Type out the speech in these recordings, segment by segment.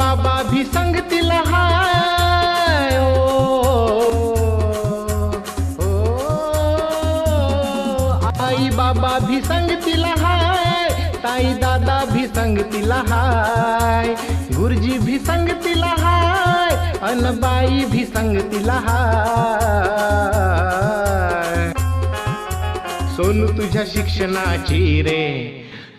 बाबा भी संग हाय ओ, आई बाबा भी संग हाय ताई दादा भी संग हाय गुरुजी भी संग हाय अनबाई भी संग तिलहा सोनू तुझ्या शिक्षणाची रे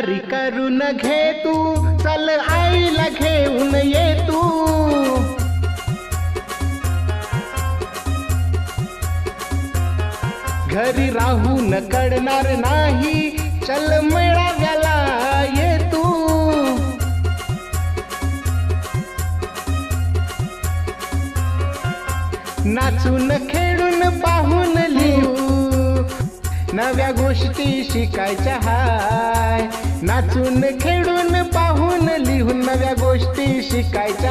तयारी करून घे तू. चल आईला घेऊन ये तू. घरी राहून कडणार नाही. चल मेळाव्याला ये तू. नाचून खेळून पाहून लिहू नव्या गोष्टी शिकायच्या हाय. नाचून खेळून पाहून लिहून नव्या गोष्टी शिकायच्या